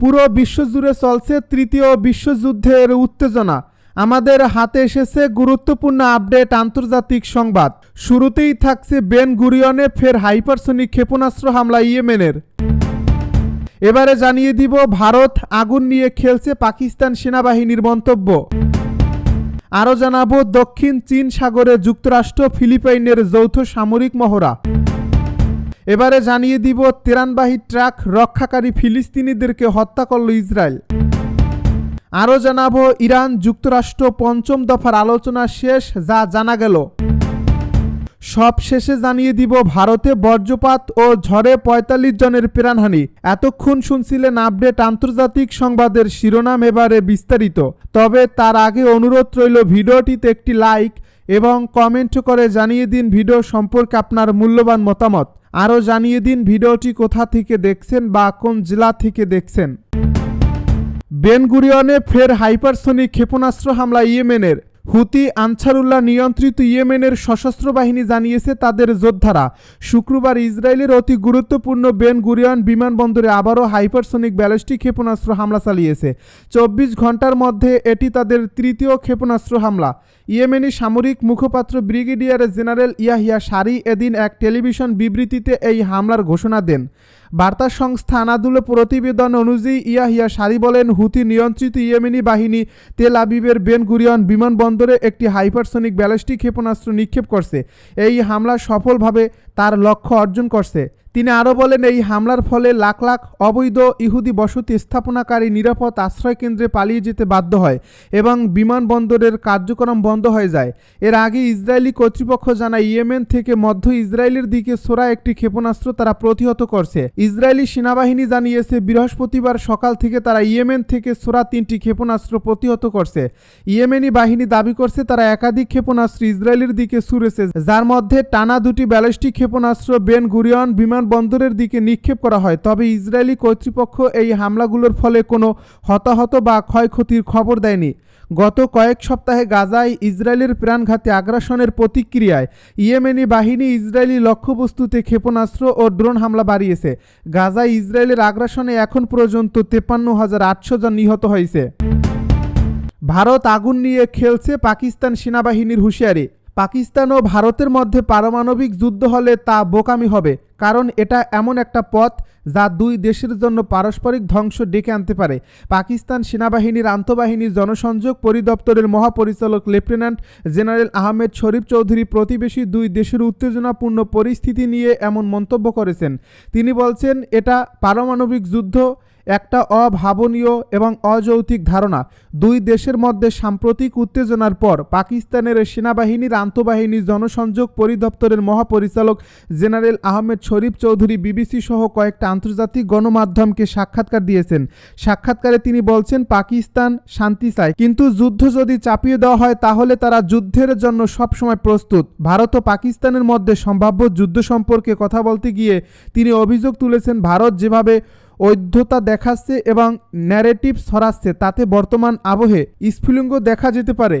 পুরো বিশ্বজুড়ে চলছে তৃতীয় বিশ্বযুদ্ধের উত্তেজনা। আমাদের হাতে এসেছে গুরুত্বপূর্ণ আপডেট আন্তর্জাতিক সংবাদ। শুরুতেই থাকছে বেন গুরিয়নে ফের হাইপারসনিক ক্ষেপণাস্ত্র হামলা ইয়েমেনের। এবারে জানিয়ে দিব, ভারত আগুন নিয়ে খেলছে পাকিস্তান সেনাবাহিনীর মন্তব্য। আরও জানাব, দক্ষিণ চীন সাগরে যুক্তরাষ্ট্র ফিলিপাইনের যৌথ সামরিক মহড়া। এবারে জানিয়ে দিব তেরানবাহী ট্রাক রক্ষাকারী ফিলিস্তিনিদেরকে হত্যা করল ইসরায়েল। আরও জানাব ইরান যুক্তরাষ্ট্র পঞ্চম দফার আলোচনা শেষ, যা জানা গেল। সব শেষে জানিয়ে দিব ভারতে বজ্রপাত ও ঝড়ে পঁয়তাল্লিশ জনের প্রাণহানি। এতক্ষণ শুনছিলেন আপডেট আন্তর্জাতিক সংবাদের শিরোনাম এবারে বিস্তারিত। তবে তার আগে অনুরোধ রইল ভিডিওটিতে একটি লাইক এবং কমেন্ট করে জানিয়ে দিন ভিডিও সম্পর্কে আপনার মূল্যবান মতামত। আরও জানিয়ে দিন ভিডিওটি কোথা থেকে দেখছেন বা কোন জেলা থেকে দেখছেন। বেনগুরিয়নে ফের হাইপারসোনিক ক্ষেপণাস্ত্র হামলা ইয়েমেনের। হুতি আনসারুল্লাহ নিয়ন্ত্রিত ইয়েমেনের সশস্ত্র বাহিনী জানিয়েছে তাদের যোদ্ধারা। শুক্রবার ইসরায়েলের অতি গুরুত্বপূর্ণ বেন গুরিয়ান বিমানবন্দরে আবারও হাইপারসোনিক ব্যালিস্টিক ক্ষেপণাস্ত্র হামলা চালিয়েছে। চব্বিশ ঘণ্টার মধ্যে এটি তাদের তৃতীয় ক্ষেপণাস্ত্র হামলা। ইয়েমেনি সামরিক মুখপাত্র ব্রিগেডিয়ার জেনারেল ইয়াহিয়া সারি এদিন এক টেলিভিশন বিবৃতিতে এই হামলার ঘোষণা দেন। বার্তা সংস্থা আনাদুলো প্রতিবেদন অনুযায়ী ইয়াহিয়া সারি বলেন, হুতি নিয়ন্ত্রিত ইয়েমেনি বাহিনী তেল আবিবের বেন গুরিয়ন বিমানবন্দরে একটি হাইপারসনিক ব্যালিস্টিক ক্ষেপণাস্ত্র নিক্ষেপ করছে। এই হামলা সফলভাবে তার লক্ষ্য অর্জন করছে। তিনি আরও বলেন, এই হামলার ফলে লাখ লাখ অবৈধ ইহুদি বসতি স্থাপনাকারী নিরাপদ আশ্রয়কেন্দ্রে পালিয়ে যেতে বাধ্য হয় এবং বিমানবন্দরের কার্যক্রম বন্ধ হয়ে যায়। এর আগে ইসরায়েলি কর্তৃপক্ষ জানায়, ইয়েমেন থেকে মধ্য ইসরায়েলের দিকে সোরা একটি ক্ষেপণাস্ত্র তারা প্রতিহত করছে। ইসরায়েলি সেনাবাহিনী জানিয়েছে, বৃহস্পতিবার সকাল থেকে তারা ইয়েমেন থেকে সোরা তিনটি ক্ষেপণাস্ত্র প্রতিহত করছে। ইয়েমেনি বাহিনী দাবি করছে, তারা একাধিক ক্ষেপণাস্ত্র ইসরায়েলের দিকে ছুড়েছে, যার মধ্যে টানা দুটি ব্যালিস্টিক ক্ষেপণাস্ত্র, বেন গুরিয়ন বিমানবন্দরের দিকে নিক্ষেপ করা হয়। তবে ইসরায়েলি কর্তৃপক্ষ এই হামলাগুলোর ফলে কোনো হতাহত বা ক্ষয়ক্ষতির খবর দেয়নি। গত কয়েক সপ্তাহে গাজায় ইসরায়েলের প্রাণঘাতী আগ্রাসনের প্রতিক্রিয়ায় ইয়েমেনি বাহিনী ইসরায়েলি লক্ষ্যবস্তুতে ক্ষেপণাস্ত্র ও ড্রোন হামলা বাড়িয়েছে। গাজায় ইসরায়েলের আগ্রাসনে এখন পর্যন্ত তেপান্ন হাজার আটশো জন নিহত হয়েছে। ভারত আগুন নিয়ে খেলছে পাকিস্তান সেনাবাহিনীর হুঁশিয়ারি। পাকিস্তান ও ভারতের মধ্যে পারমাণবিক যুদ্ধ হলে তা বোকামি হবে। কারণ এটা এমন একটা পথ যা দুই দেশের জন্য পারস্পরিক ধ্বংস ডেকে আনতে পারে। পাকিস্তান সেনাবাহিনীর আন্তঃবাহিনী জনসংযোগ পরিদপ্তরের মহাপরিচালক লেফটেন্যান্ট জেনারেল আহমেদ শরীফ চৌধুরী প্রতিবেশী দুই দেশের উত্তেজনাপূর্ণ পরিস্থিতি নিয়ে এমন মন্তব্য করেছেন। তিনি বলছেন, এটা পারমাণবিক যুদ্ধ, একটা অভাবনীয় এবং অযৌক্তিক ধারণা। দুই দেশের মধ্যে সাম্প্রতিক উত্তেজনার পর পাকিস্তানের সেনাবাহিনীর আন্তঃবাহিনী জনসংযোগ পরিদপ্তরের মহাপরিচালক জেনারেল আহমেদ শরীফ চৌধুরী বিবিসি সহ কয়েকটা আন্তর্জাতিক গণমাধ্যমকে সাক্ষাৎকার দিয়েছেন। সাক্ষাৎকারে তিনি বলছেন, পাকিস্তান শান্তি চায়। কিন্তু যুদ্ধ যদি চাপিয়ে দেওয়া হয়, তাহলে তারা যুদ্ধের জন্য সবসময় প্রস্তুত। ভারত ও পাকিস্তানের মধ্যে সম্ভাব্য যুদ্ধ সম্পর্কে কথা বলতে গিয়ে তিনি অভিযোগ তুলেছেন, ভারত যেভাবে ঐধ্যতা দেখাচ্ছে এবং ন্যারেটিভ ছড়াচ্ছে, তাতে বর্তমান আবহে স্ফুলিঙ্গ দেখা যেতে পারে।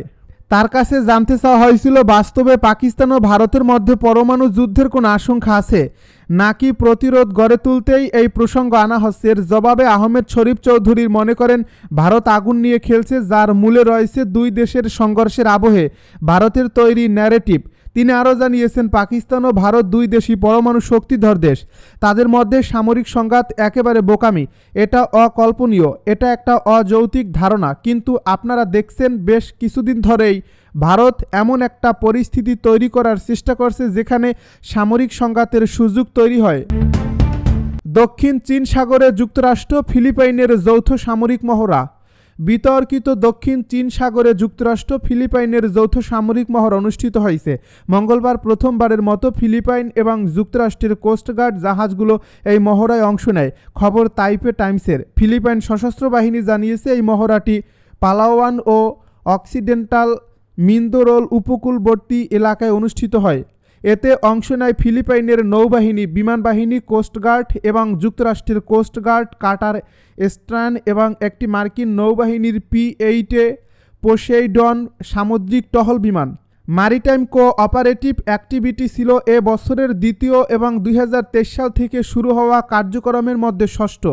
তার কাছে জানতে চাওয়া হয়েছিল, বাস্তবে পাকিস্তান ও ভারতের মধ্যে পরমাণু যুদ্ধের কোনো আশঙ্কা আছে? নাকি প্রতিরোধ গড়ে তুলতেই এই প্রসঙ্গ আনা হচ্ছে? এর জবাবে আহমেদ শরীফ চৌধুরী মনে করেন, ভারত আগুন নিয়ে খেলছে, যার মূলে রয়েছে দুই দেশের সংঘর্ষের আবহে ভারতের তৈরি ন্যারেটিভ তিনি আরও জানিয়েছেন, পাকিস্তান ও ভারত দুই দেশই পরমাণু শক্তিধর দেশ। তাদের মধ্যে সামরিক সংঘাত একেবারে বোকামি। এটা অকল্পনীয়, এটা একটা অযৌক্তিক ধারণা। কিন্তু আপনারা দেখছেন বেশ কিছুদিন ধরেই ভারত এমন একটা পরিস্থিতি তৈরি করার চেষ্টা করছে যেখানে সামরিক সংঘাতের সুযোগ তৈরি হয়। দক্ষিণ চীন সাগরে যুক্তরাষ্ট্র, ফিলিপাইনের যৌথ সামরিক মহড়া। বিতর্কিত দক্ষিণ চীন সাগরে যুক্তরাষ্ট্র ফিলিপাইনের যৌথ সামরিক মহড়া অনুষ্ঠিত হয়েছে। মঙ্গলবার প্রথমবারের মতো ফিলিপাইন এবং যুক্তরাষ্ট্রের কোস্টগার্ড জাহাজগুলো এই মহড়ায় অংশ নেয়। খবর তাইপে টাইমসের। ফিলিপাইন সশস্ত্র বাহিনী জানিয়েছে, এই মহড়াটি পালাওয়ান ও অক্সিডেন্টাল মিন্দোরোল উপকূলবর্তী এলাকায় অনুষ্ঠিত হয়। এতে অংশ নেয় ফিলিপাইনের নৌবাহিনী বিমান বাহিনী কোস্টগার্ড এবং যুক্তরাষ্ট্রের কোস্টগার্ড কাটার স্ট্রান এবং একটি মার্কিন নৌবাহিনীর পি এইটে পোসেইডন সামুদ্রিক টহল বিমান। মারিটাইম কোঅপারেটিভ অ্যাক্টিভিটি ছিল এ বছরের দ্বিতীয় এবং দুই হাজার তেইশ সাল থেকে শুরু হওয়া কার্যক্রমের মধ্যে ষষ্ঠ।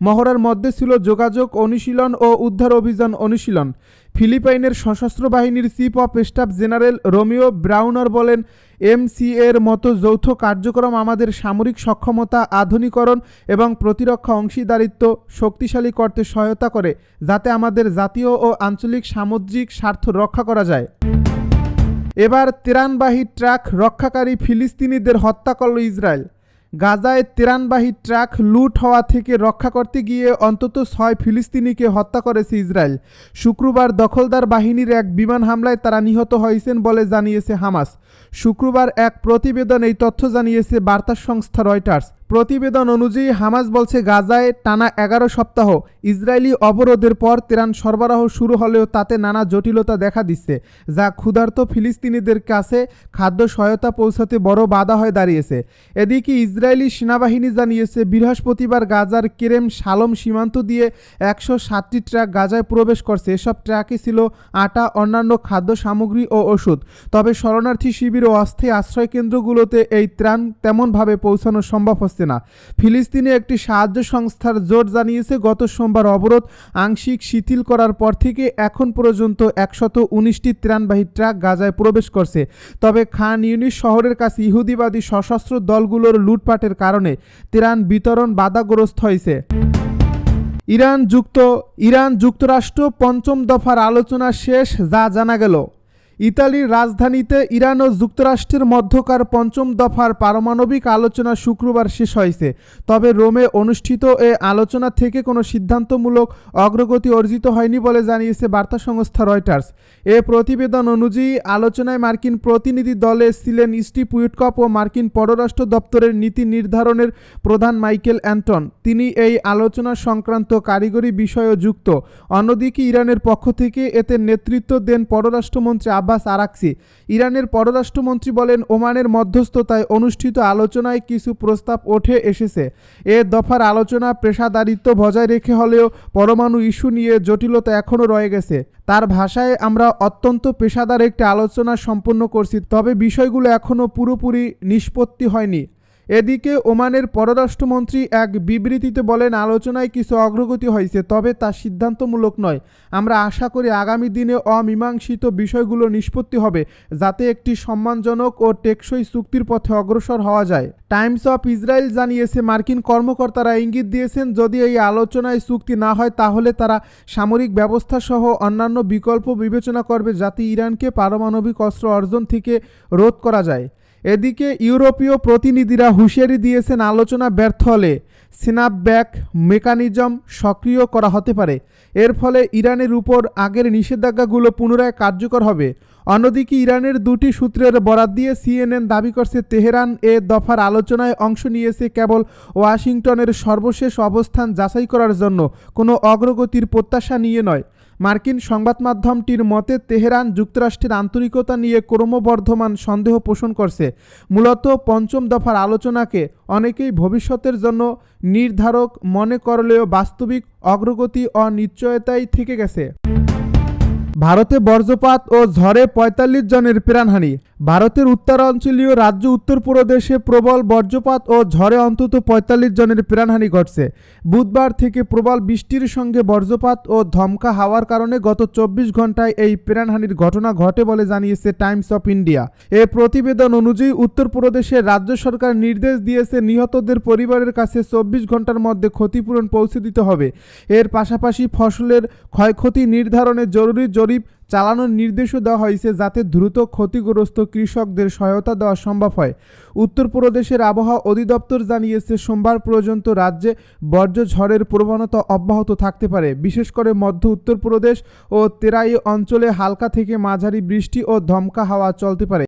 মহড়ার মধ্যে ছিল যোগাযোগ অনুশীলন ও উদ্ধার অভিযান অনুশীলন। ফিলিপাইনের সশস্ত্র বাহিনীর chief of staff general Romeo Brawner বলেন এমসি এর মতো যৌথ কার্যক্রম আমাদের সামরিক সক্ষমতা, আধুনিকরণ এবং প্রতিরক্ষা অংশীদারিত্ব শক্তিশালী করতে সহায়তা করে, যাতে আমাদের জাতীয় ও আঞ্চলিক সামুদ্রিক স্বার্থ রক্ষা করা যায়। এবার তেরানবাহী ট্রাক রক্ষাকারী ফিলিস্তিনিদের হত্যা করল ইসরায়েল। গাজায় তেরানবাহী ট্রাক লুট হওয়া থেকে রক্ষা করতে গিয়ে অন্তত ছয় ফিলিস্তিনিকে হত্যা করেছে ইসরায়েল। শুক্রবার দখলদার বাহিনীর এক বিমান হামলায় তারা নিহত হয়েছেন বলে জানিয়েছে হামাস। শুক্রবার এক প্রতিবেদন এই তথ্য জানিয়েছে বার্তা সংস্থা রয়টার্স। প্রতিবেদন অনুযায়ী, হামাস বলছে, গাজায় টানা এগারো সপ্তাহ ইসরায়েলি অবরোধের পর তেরান সরবরাহ শুরু হলেও তাতে নানা জটিলতা দেখা দিচ্ছে, যা ক্ষুধার্ত ফিলিস্তিনিদের কাছে খাদ্য সহায়তা পৌঁছাতে বড় বাধা হয়ে দাঁড়িয়েছে। এদিকে ইসরায়েলি সেনাবাহিনী জানিয়েছে, বৃহস্পতিবার গাজার কেরেম শালম সীমান্ত দিয়ে একশো সাতটি ট্রাক গাজায় প্রবেশ করছে। এসব ট্রাকে ছিল আটা, অন্যান্য খাদ্য সামগ্রী ও ওষুধ। তবে শরণার্থী শিবির ও অস্থায়ী আশ্রয় কেন্দ্রগুলোতে এই ত্রাণ তেমনভাবে পৌঁছানো সম্ভব হচ্ছে না ফিলিস্তিনে একটি সাহায্য সংস্থার জোট জানিয়েছে, গত সোমবার অবরোধ আংশিক শিথিল করার পর থেকে এখন পর্যন্ত একশত উনিশটি ত্রাণবাহী ট্রাক গাজায় প্রবেশ করছে। তবে খান ইউনিস শহরের কাছে ইহুদিবাদী সশস্ত্র দলগুলোর লুটপাটের কারণে ত্রাণ বিতরণ বাধাগ্রস্ত হয়েছে। ইরান যুক্ত, ইরান যুক্তরাষ্ট্র পঞ্চম দফার আলোচনা শেষ, যা জানা গেল। ইতালির রাজধানীতে ইরান ও যুক্তরাষ্ট্রের মধ্যকার পঞ্চম দফার পারমাণবিক আলোচনা শুক্রবার শেষ হয়েছে। তবে রোমে অনুষ্ঠিত এ আলোচনা থেকে কোনো সিদ্ধান্তমূলক অগ্রগতি অর্জিত হয়নি বলে জানিয়েছে বার্তা সংস্থা রয়টার্স। এ প্রতিবেদন অনুযায়ী, আলোচনায় মার্কিন প্রতিনিধি দলে ছিলেন স্টিভ উইটকপ ও মার্কিন পররাষ্ট্র দপ্তরের নীতি নির্ধারণের প্রধান মাইকেল অ্যান্টন। তিনি এই আলোচনা সংক্রান্ত কারিগরি বিষয়ও যুক্ত। অন্যদিকে, ইরানের পক্ষ থেকে এতে নেতৃত্ব দেন পররাষ্ট্রমন্ত্রী আব্বাস আরাকসি। ইরানের পররাষ্ট্রমন্ত্রী বলেন, ওমানের মধ্যস্থতায় অনুষ্ঠিত আলোচনায় কিছু প্রস্তাব ওঠে এসেছে। এ দফার আলোচনা পেশাদারিত্ব বজায় রেখে হলেও পরমাণু ইস্যু নিয়ে জটিলতা এখনও রয়ে গেছে। তার ভাষায়, আমরা অত্যন্ত পেশাদার একটি আলোচনা সম্পন্ন করছি, তবে বিষয়গুলো এখনও পুরোপুরি নিষ্পত্তি হয়নি। এদিকে ওমানের পররাষ্ট্রমন্ত্রী এক বিবৃতিতে বলেন, আলোচনায় কিছু অগ্রগতি হয়েছে, তবে তা সিদ্ধান্তমূলক নয়। আমরা আশা করি আগামী দিনে অমীমাংসিত বিষয়গুলো নিষ্পত্তি হবে, যাতে একটি সম্মানজনক ও টেকসই চুক্তির পথে অগ্রসর হওয়া যায়। টাইমস অফ ইসরায়েল জানিয়েছে, মার্কিন কর্মকর্তারা ইঙ্গিত দিয়েছেন, যদি এই আলোচনায় চুক্তি না হয়, তাহলে তারা সামরিক ব্যবস্থা সহ অন্যান্য বিকল্প বিবেচনা করবে, যাতে ইরানকে পারমাণবিক অস্ত্র অর্জন থেকে রোধ করা যায়। এদিকে ইউরোপীয় প্রতিনিধিরা হুঁশিয়ারি দিয়েছেন আলোচনা ব্যর্থ হলে স্ন্যাপব্যাক মেকানিজম সক্রিয় করা হতে পারে। এর ফলে ইরানের উপর আগের নিষেধাজ্ঞাগুলো পুনরায় কার্যকর হবে। অন্যদিকে ইরানের দুটি সূত্রের বরাত দিয়ে সিএনএন দাবি করছে, তেহরান এ দফার আলোচনায় অংশ নিয়েছে কেবল ওয়াশিংটনের সর্বশেষ অবস্থান যাচাই করার জন্য। কোনো অগ্রগতির প্রত্যাশা নিয়ে নয়। মার্কিন সংবাদ মাধ্যমটির মতে, তেহরান যুক্তরাষ্ট্রের আন্তরিকতা নিয়ে ক্রমবর্ধমান সন্দেহ পোষণ করছে। মূলত পঞ্চম দফার আলোচনাকে অনেকেই ভবিষ্যতের জন্য নির্ধারক মনে করলেও বাস্তবিক অগ্রগতি অনিশ্চয়তাই থেকে গেছে। ভারতে বজ্রপাত ও ঝড়ে পঁয়তাল্লিশ জনের প্রাণহানি। ভারতের উত্তরাঞ্চলীয় রাজ্য উত্তরপ্রদেশে প্রবল বজ্রপাত ও ঝড়ে অন্তত পঁয়তাল্লিশ জনের প্রাণহানি ঘটছে। বুধবার থেকে প্রবল বৃষ্টির সঙ্গে বজ্রপাত ও ধমকা হাওয়ার কারণে গত চব্বিশ ঘন্টায় এই প্রাণহানির ঘটনা ঘটে বলে জানিয়েছে টাইমস অফ ইন্ডিয়া। এ প্রতিবেদন অনুযায়ী উত্তরপ্রদেশের রাজ্য সরকার নির্দেশ দিয়েছে, নিহতদের পরিবারের কাছে চব্বিশ ঘণ্টার মধ্যে ক্ষতিপূরণ পৌঁছে দিতে হবে। এর পাশাপাশি ফসলের ক্ষয়ক্ষতি নির্ধারণে জরুরি জরিপ চালানোর নির্দেশও দেওয়া হয়েছে যাতে দ্রুত ক্ষতিগ্রস্ত কৃষকদের সহায়তা দেওয়া সম্ভব হয়। উত্তরপ্রদেশের আবহাওয়া অধিদপ্তর জানিয়েছে, সোমবার পর্যন্ত রাজ্যে বর্জ্য ঝড়ের প্রবণতা অব্যাহত থাকতে পারে। বিশেষ করে মধ্য উত্তরপ্রদেশ ও তেরাই অঞ্চলে হালকা থেকে মাঝারি বৃষ্টি ও ধমকা হাওয়া চলতে পারে।